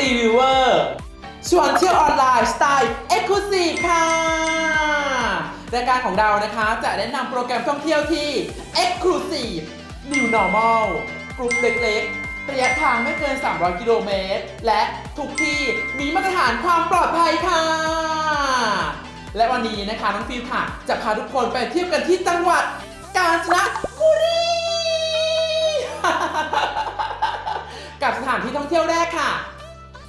รีวิวเวอร์ชวนเที่ยวออนไลน์สไตล์เอ็กซ์คลูซีฟค่ะรายการของเรานะคะจะแนะนำโปรแกรมท่องเที่ยวที่ Exclusive New Normal กลุ่มเล็กๆ ระยะทางไม่เกิน 300 กิโลเมตร และทุกที่มีมาตรฐานความปลอดภัยค่ะ และวันนี้นะคะ น้องฟิวค่ะ จะพาทุกคนไปเที่ยวกันที่จังหวัดกาญจนบุรี กับสถานที่ท่องเที่ยวแรกค่ะ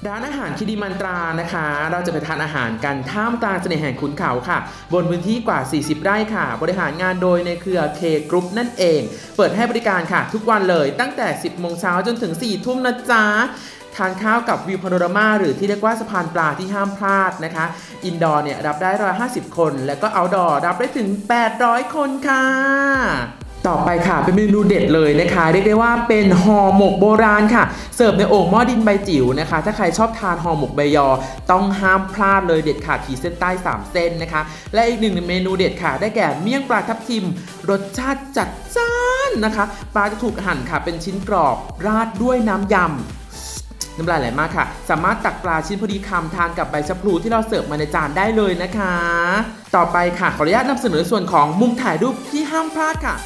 ร้านอาหารคิดิมันตรานะคะ เราจะไปทานอาหารกันท่ามกลางเสน่ห์แห่งขุนเขาค่ะ บนพื้นที่กว่า 40 ไร่ค่ะ บริหารงานโดยในเครือเคกรุ๊ปนั่นเอง เปิดให้บริการค่ะ ทุกวันเลยตั้งแต่ 10 โมงเช้าจนถึง 4 ทุ่มนะจ๊ะทานข้าวกับวิวพาโนรามาหรือที่เรียกว่าสะพานปลาที่ห้ามพลาดนะคะ อินดอร์เนี่ยรับได้ 150 คน แล้วก็เอาดอร์รับได้ถึง 800 คนค่ะ ต่อไปค่ะเป็นเมนูเด็ดเลยนะคะ เรียกได้ว่าเป็นห่อหมกโบราณค่ะ เสิร์ฟในโอ่งหม้อดินใบจิ๋วนะคะ ถ้าใครชอบทานห่อหมกใบยอ ต้องห้ามพลาดเลยเด็ดขาดขีดเส้นใต้ 3 เส้นนะคะ และอีกหนึ่งเมนูเด็ดค่ะได้แก่เมี่ยงปลาทับทิม รสชาติจัดจ้านนะคะปลาจะถูกหั่นค่ะเป็นชิ้นกรอบราดด้วยน้ำยำน้ำลายไหลมากค่ะ สามารถตักปลาชิ้นพอดีคำทานกับใบชะพลูที่เราเสิร์ฟมาในจานได้เลยนะคะ ต่อไปค่ะขออนุญาตนำเสนอส่วนของมุมถ่ายรูปที่ห้ามพลาดค่ะ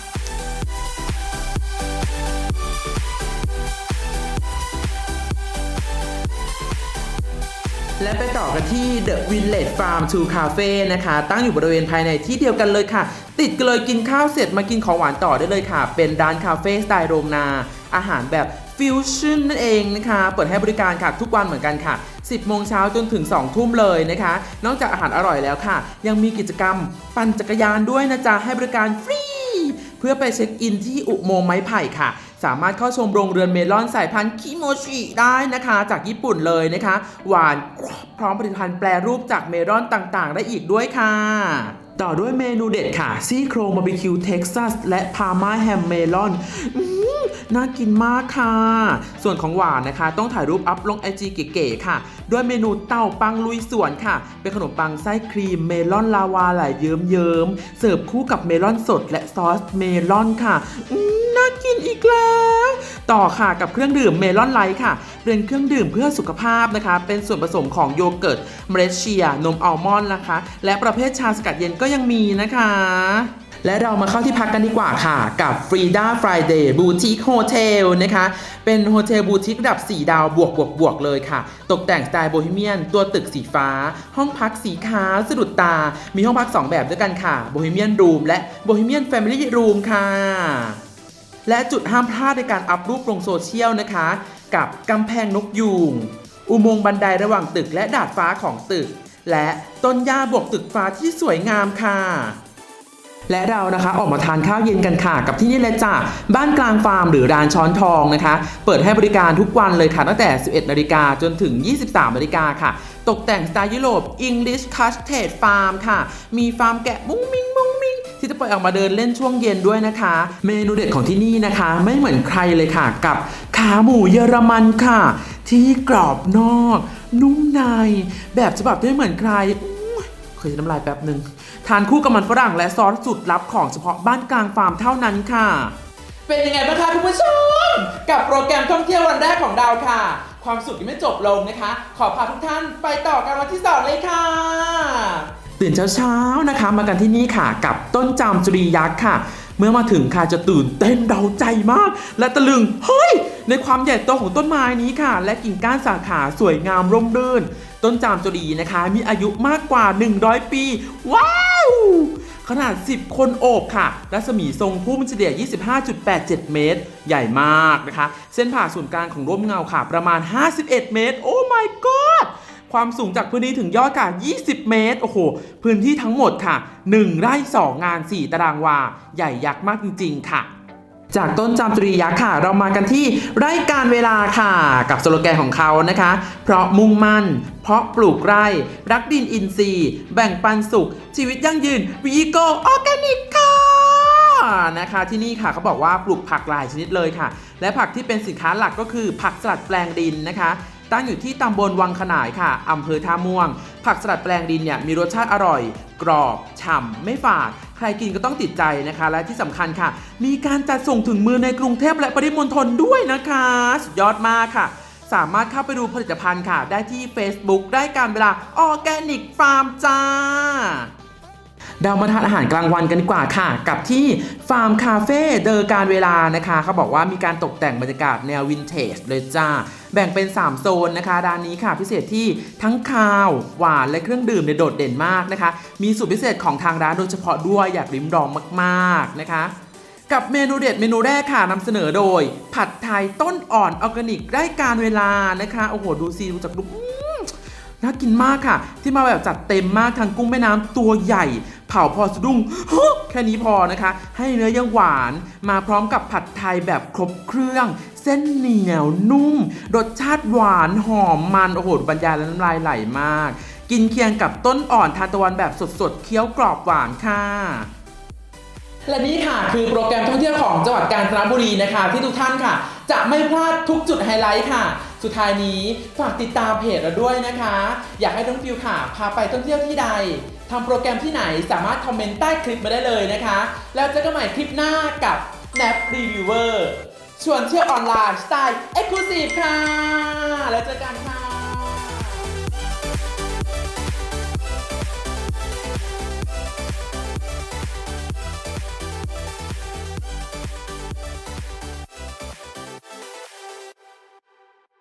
และไปต่อกันที่ The Village Farm to Cafe นะคะ ตั้งอยู่บริเวณภายในที่เดียวกันเลยค่ะ ติดกันเลยกินข้าวเสร็จมากินของหวานต่อได้เลยค่ะ เป็นร้านคาเฟ่สไตล์โรงนา อาหารแบบฟิวชั่นนั่นเองนะคะ เปิดให้บริการค่ะทุกวันเหมือนกันค่ะ 10 โมงเช้าจนถึง 2 ทุ่มเลยนะคะ นอกจากอาหารอร่อยแล้วค่ะ ยังมีกิจกรรมปั่นจักรยานด้วยนะจ๊ะให้บริการฟรี เพื่อไปเช็คอินที่อุโมงค์ไม้ไผ่ค่ะ สามารถเข้าชมโรงเรือนเมลอนสายพันธุ์คิโมชิได้นะคะ จากญี่ปุ่นเลยนะคะ หวานพร้อมผลิตภัณฑ์แปรรูปจากเมลอนต่างๆ ได้อีกด้วยค่ะต่อด้วยเมนูเด็ดค่ะ ซี่โครงบาร์บีคิวเท็กซัสและพาร์มาแฮมเมลอนน่ากินมากค่ะ ส่วนของหวานนะคะ ต้องถ่ายรูปอัพลงไอจีเก๋ๆค่ะ ด้วยเมนูเต้าปังลุยสวนค่ะ เป็นขนมปังไส้ครีมเมลอนลาวาไหลเยิ้มๆเสิร์ฟคู่กับเมลอนสดและซอสเมลอนค่ะอื กินอีกแล้ว ต่อค่ะกับเครื่องดื่มเมลอนไลท์ค่ะ เป็นเครื่องดื่มเพื่อสุขภาพนะคะ เป็นส่วนผสมของโยเกิร์ตเมล็ดเชียนมอัลมอนด์นะคะ และประเภทชาสกัดเย็นก็ยังมีนะคะและเรามาเข้าที่พักกันดีกว่าค่ะ กับ Frida Friday Boutique Hotel นะคะ เป็นโฮเทลบูติกระดับ 4 ดาวบวกบวกบวกเลยค่ะ ตกแต่งสไตล์โบฮีเมียน ตัวตึกสีฟ้า ห้องพักสีขาวสะดุดตา มีห้องพัก 2 แบบด้วยกันค่ะโบฮีเมียนรูมและโบฮีเมียนแฟมิลี่รูมค่ะ และจุดห้ามพลาดในการอัพรูปลงโซเชียลนะคะ กับกำแพงนกยูงอุโมงค์บันไดระหว่างตึกและดาดฟ้าของตึก และต้นหญ้าบวกตึกฟ้าที่สวยงามค่ะและเรานะคะออกมาทานข้าวเย็นกันค่ะ กับที่นี่เลยจ้ะบ้านกลางฟาร์มหรือร้านช้อนทองนะคะ เปิดให้บริการทุกวันเลยค่ะ ตั้งแต่ 11 นาฬิกาจนถึง 23 นาฬิกาค่ะ ตกแต่งสไตล์ยุโรป English Cottage Farm ค่ะ มีฟาร์มแกะมุ้งมิ้งมุ้งมิ้ง ที่จะปล่อยออกมาเดินเล่นช่วงเย็นด้วยนะคะ เมนูเด็ดของที่นี่นะคะ ไม่เหมือนใครเลยค่ะ กับขาหมูเยอรมันค่ะ ที่กรอบนอก นุ่มใน แบบฉบับที่ไม่เหมือนใครเคยจะน้ำลายแป๊บหนึ่งทานคู่กับมันฝรั่งและซอสสุดลับของเฉพาะบ้านกลางฟาร์มเท่านั้นค่ะ เป็นยังไงบ้างคะคุณผู้ชม กับโปรแกรมท่องเที่ยววันแรกของเราค่ะ ความสุขยังไม่จบลงนะคะ ขอพาทุกท่านไปต่อกันวันที่สองเลยค่ะ ตื่นเช้าๆนะคะ มากันที่นี่ค่ะ กับต้นจามจุรียักษ์ค่ะ เมื่อมาถึงค่ะจะตื่นเต้นเดาใจมาก และตะลึงเฮ้ย ในความใหญ่โตของต้นไม้นี้ค่ะ และกิ่งก้านสาขาสวยงามร่มรื่น ต้นจามจุรีนะคะ มีอายุมากกว่า 100 ปี ว้าวขนาด 10 คนโอบค่ะ รัศมีทรงพุ่มเฉลี่ย 25.87 เมตร ใหญ่มากนะคะ เส้นผ่าศูนย์กลางของร่มเงาค่ะ ประมาณ 51 เมตร โอ้ my god ความสูงจากพื้นที่ถึงยอดค่ะ 20 เมตร โอ้โห พื้นที่ทั้งหมดค่ะ 1 ไร่ 2 งาน 4 ตารางวา ใหญ่ยักษ์มากจริง ๆ ค่ะจากต้นจามจุรียักษ์ค่ะ เรามากันที่ไร่การเวลาค่ะ กับสโลแกนของเขานะคะ เพราะมุ่งมั่น เพราะปลูกไร่ รักดินอินทรีย์ แบ่งปันสุข ชีวิตยั่งยืนวีโกออร์แกนิกค่ะนะคะที่นี่ค่ะเขาบอกว่าปลูกผักหลายชนิดเลยค่ะ และผักที่เป็นสินค้าหลักก็คือผักสลัดแปลงดินนะคะ ตั้งอยู่ที่ตำบลวังขนายค่ะอำเภอท่าม่วง ผักสลัดแปลงดินเนี่ยมีรสชาติอร่อย กรอบ ฉ่ำ ไม่ฝาด ใครกินก็ต้องติดใจนะคะ และที่สำคัญค่ะ มีการจัดส่งถึงมือในกรุงเทพและปริมณฑลด้วยนะคะ สุดยอดมากค่ะ สามารถเข้าไปดูผลิตภัณฑ์ค่ะ ได้ที่ Facebook ได้การเวลาออร์แกนิกฟาร์มจ้า เรามาทานอาหารกลางวันกันดีกว่าค่ะ กับที่ฟาร์มคาเฟ่เดอการเวลานะคะเขาบอกว่ามีการตกแต่งบรรยากาศแนววินเทจเลยจ้า แบ่งเป็น 3 โซนนะคะด้านนี้ค่ะ พิเศษที่ทั้งคาว หวานและเครื่องดื่มเนี่ยโดดเด่นมากนะคะ มีสูตรพิเศษของทางร้านโดยเฉพาะด้วยอยากริมลองมาก ๆนะคะกับเมนูเด็ดเมนูแรกค่ะนำเสนอโดย ผัดไทยต้นอ่อนออร์แกนิกได้การเวลานะคะโอ้โหดูซีดูจากรูปน่ากินมากค่ะ ที่มาแบบจัดเต็มมากทั้งกุ้งแม่น้ำตัวใหญ่ เผาพอสะดุ้งแค่นี้พอนะคะ ให้เนื้อยังหวานมาพร้อมกับผัดไทยแบบครบเครื่อง เส้นเหนียวนุ่ม รสชาติหวานหอมมันโอ้โหบรรยายแล้วน้ำลายไหลมาก กินเคียงกับต้นอ่อนทานตะวันแบบสดๆเคี้ยวกรอบหวานค่ะและนี่ค่ะคือโปรแกรมท่องเที่ยวของจังหวัดกาญจนบุรีนะคะ ที่ทุกท่านค่ะ จะไม่พลาดทุกจุดไฮไลท์ค่ะ สุดท้ายนี้ฝากติดตามเพจเราด้วยนะคะ อยากให้น้องฟิวค่ะพาไปท่องเที่ยวที่ใดทำโปรแกรมที่ไหนสามารถคอมเมนต์ใต้คลิปมาได้เลยนะคะ แล้วเจอกันใหม่คลิปหน้ากับ Nap Reviewer ชวนเที่ยวออนไลน์สไตล์ Exclusive ค่ะ แล้วเจอกันค่ะ